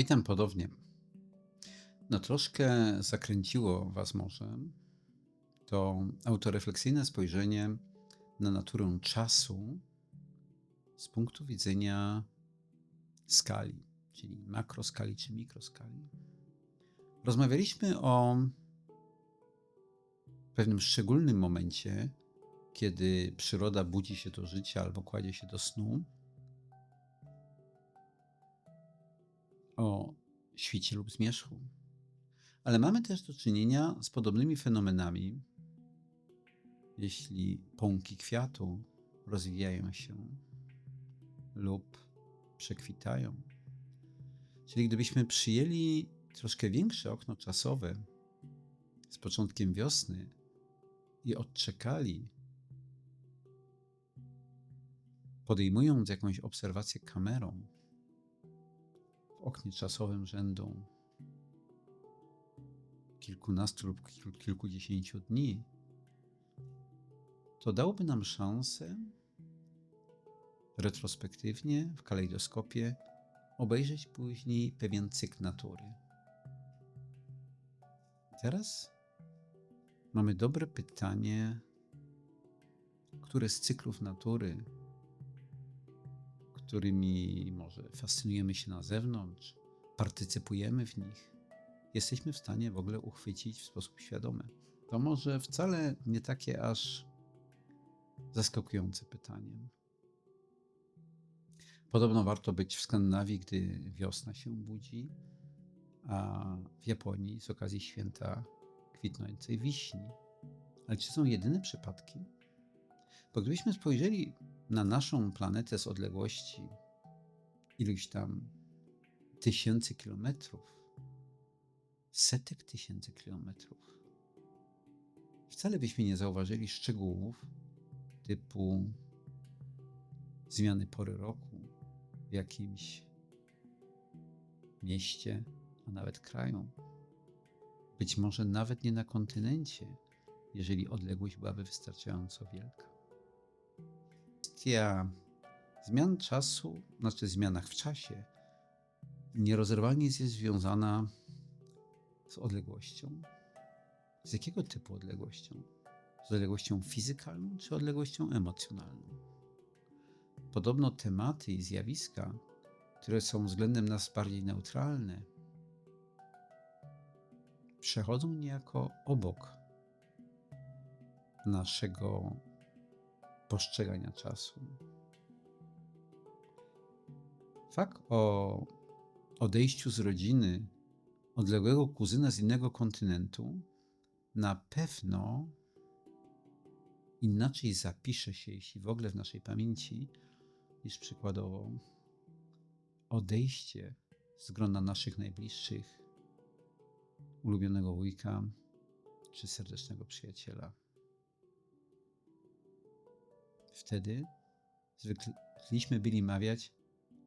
Witam ponownie. No troszkę zakręciło Was może to autorefleksyjne spojrzenie na naturę czasu z punktu widzenia skali, czyli makroskali czy mikroskali. Rozmawialiśmy o pewnym szczególnym momencie, kiedy przyroda budzi się do życia albo kładzie się do snu, o świcie lub zmierzchu. Ale mamy też do czynienia z podobnymi fenomenami, jeśli pąki kwiatu rozwijają się lub przekwitają. Czyli gdybyśmy przyjęli troszkę większe okno czasowe z początkiem wiosny i odczekali, podejmując jakąś obserwację kamerą oknie czasowym rzędu kilkunastu lub kilkudziesięciu dni, to dałoby nam szansę retrospektywnie w kalejdoskopie obejrzeć później pewien cykl natury. Teraz mamy dobre pytanie, które z cyklów natury, którymi może fascynujemy się na zewnątrz, partycypujemy w nich, jesteśmy w stanie w ogóle uchwycić w sposób świadomy. To może wcale nie takie aż zaskakujące pytanie. Podobno warto być w Skandynawii, gdy wiosna się budzi, a w Japonii z okazji święta kwitnącej wiśni. Ale czy są jedyne przypadki? Bo gdybyśmy spojrzeli na naszą planetę z odległości iluś tam tysięcy kilometrów, setek tysięcy kilometrów, wcale byśmy nie zauważyli szczegółów typu zmiany pory roku w jakimś mieście, a nawet kraju. Być może nawet nie na kontynencie, jeżeli odległość byłaby wystarczająco wielka. Kwestia zmian czasu, znaczy zmianach w czasie, nierozerwalnie jest związana z odległością. Z jakiego typu odległością? Z odległością fizykalną czy odległością emocjonalną? Podobno tematy i zjawiska, które są względem nas bardziej neutralne, przechodzą niejako obok naszego postrzegania czasu. Fakt o odejściu z rodziny odległego kuzyna z innego kontynentu na pewno inaczej zapisze się, jeśli w ogóle w naszej pamięci, niż przykładowo odejście z grona naszych najbliższych, ulubionego wujka czy serdecznego przyjaciela. Wtedy zwykliśmy byli mawiać,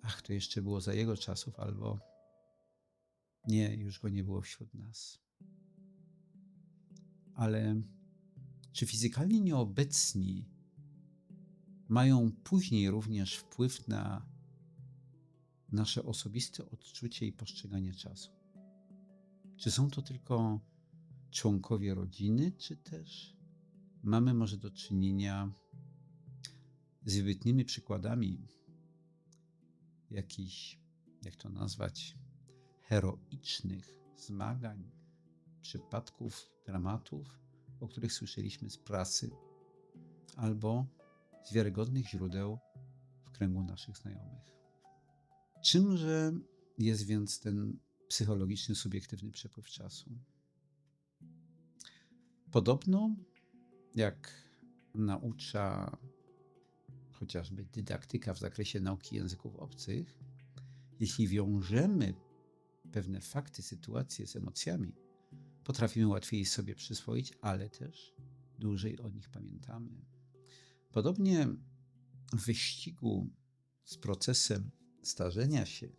ach, to jeszcze było za jego czasów, albo nie, już go nie było wśród nas. Ale czy fizykalnie nieobecni mają później również wpływ na nasze osobiste odczucie i postrzeganie czasu? Czy są to tylko członkowie rodziny, czy też mamy może do czynienia z wybitnymi przykładami jakichś, jak to nazwać, heroicznych zmagań, przypadków, dramatów, o których słyszeliśmy z prasy albo z wiarygodnych źródeł w kręgu naszych znajomych. Czymże jest więc ten psychologiczny, subiektywny przepływ czasu? Podobno, jak naucza chociażby dydaktyka w zakresie nauki języków obcych, jeśli wiążemy pewne fakty, sytuacje z emocjami, potrafimy łatwiej sobie przyswoić, ale też dłużej o nich pamiętamy. Podobnie w wyścigu z procesem starzenia się,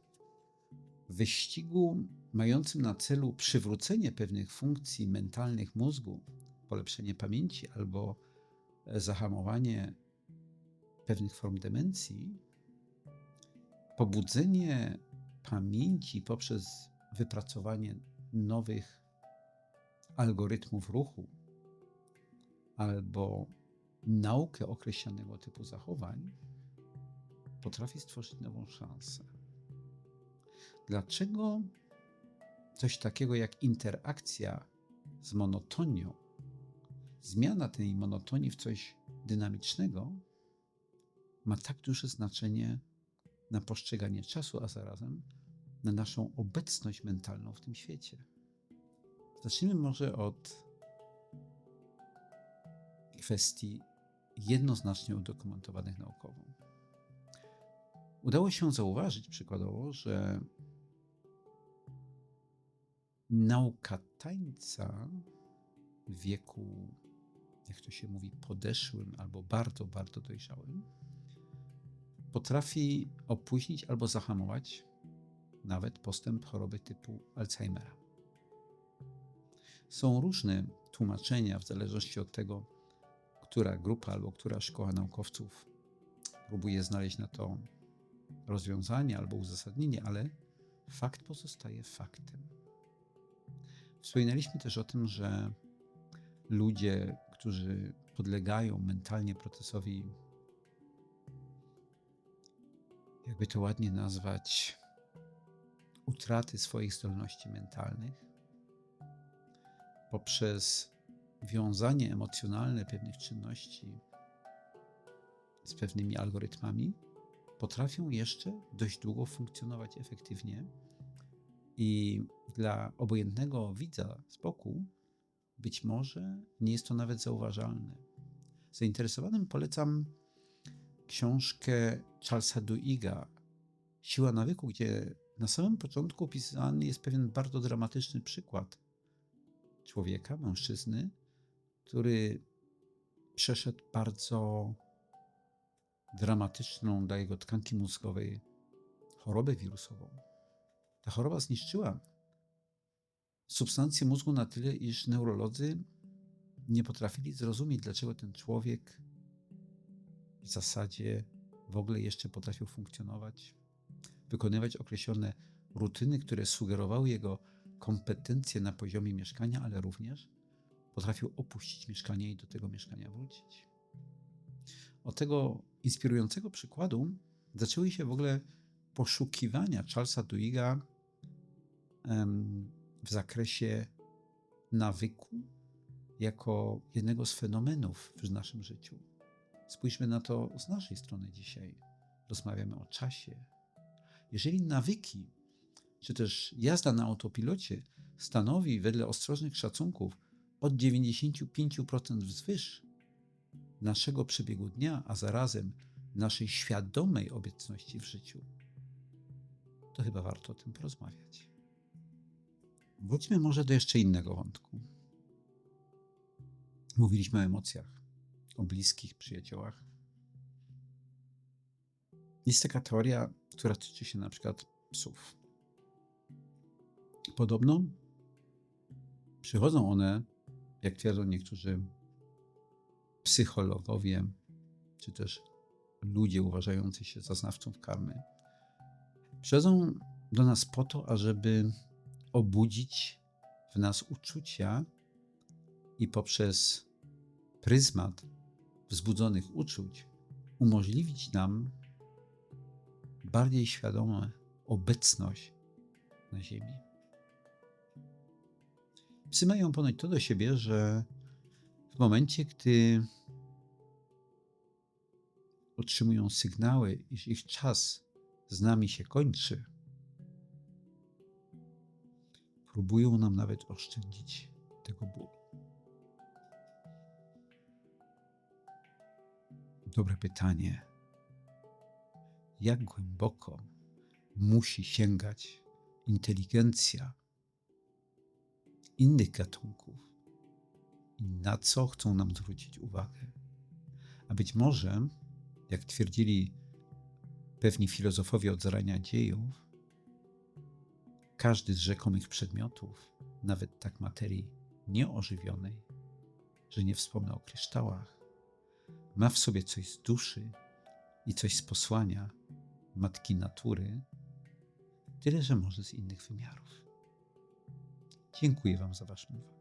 w wyścigu mającym na celu przywrócenie pewnych funkcji mentalnych mózgu, polepszenie pamięci albo zahamowanie pewnych form demencji, pobudzenie pamięci poprzez wypracowanie nowych algorytmów ruchu albo naukę określonego typu zachowań, potrafi stworzyć nową szansę. Dlaczego coś takiego jak interakcja z monotonią, zmiana tej monotonii w coś dynamicznego, ma tak duże znaczenie na postrzeganie czasu, a zarazem na naszą obecność mentalną w tym świecie? Zacznijmy może od kwestii jednoznacznie udokumentowanych naukowo. Udało się zauważyć przykładowo, że nauka tańca w wieku, jak to się mówi, podeszłym albo bardzo, bardzo dojrzałym, potrafi opóźnić albo zahamować nawet postęp choroby typu Alzheimera. Są różne tłumaczenia w zależności od tego, która grupa albo która szkoła naukowców próbuje znaleźć na to rozwiązanie albo uzasadnienie, ale fakt pozostaje faktem. Wspominaliśmy też o tym, że ludzie, którzy podlegają mentalnie procesowi, jakby to ładnie nazwać, utraty swoich zdolności mentalnych, poprzez wiązanie emocjonalne pewnych czynności z pewnymi algorytmami, potrafią jeszcze dość długo funkcjonować efektywnie i dla obojętnego widza z boku być może nie jest to nawet zauważalne. Zainteresowanym polecam książkę Charlesa Duiga Siła nawyku, gdzie na samym początku opisany jest pewien bardzo dramatyczny przykład człowieka, mężczyzny, który przeszedł bardzo dramatyczną dla jego tkanki mózgowej chorobę wirusową. Ta choroba zniszczyła substancje mózgu na tyle, iż neurolodzy nie potrafili zrozumieć, dlaczego ten człowiek w zasadzie w ogóle jeszcze potrafił funkcjonować, wykonywać określone rutyny, które sugerowały jego kompetencje na poziomie mieszkania, ale również potrafił opuścić mieszkanie i do tego mieszkania wrócić. Od tego inspirującego przykładu zaczęły się w ogóle poszukiwania Charlesa Duiga w zakresie nawyku jako jednego z fenomenów w naszym życiu. Spójrzmy na to z naszej strony dzisiaj. Rozmawiamy o czasie. Jeżeli nawyki, czy też jazda na autopilocie stanowi wedle ostrożnych szacunków od 95% wzwyż naszego przebiegu dnia, a zarazem naszej świadomej obecności w życiu, to chyba warto o tym porozmawiać. Wróćmy może do jeszcze innego wątku. Mówiliśmy o emocjach, o bliskich, przyjaciołach. Jest taka teoria, która tyczy się na przykład psów. Podobno przychodzą one, jak twierdzą niektórzy psychologowie, czy też ludzie uważający się za znawców karmy, przychodzą do nas po to, ażeby obudzić w nas uczucia i poprzez pryzmat wzbudzonych uczuć umożliwić nam bardziej świadomą obecność na Ziemi. Psy mają ponoć to do siebie, że w momencie, gdy otrzymują sygnały, iż ich czas z nami się kończy, próbują nam nawet oszczędzić tego bólu. Dobre pytanie. Jak głęboko musi sięgać inteligencja innych gatunków i na co chcą nam zwrócić uwagę? A być może, jak twierdzili pewni filozofowie od zarania dziejów, każdy z rzekomych przedmiotów, nawet tak materii nieożywionej, że nie wspomnę o kryształach, ma w sobie coś z duszy i coś z posłania matki natury, tyle że może z innych wymiarów. Dziękuję Wam za Waszą uwagę.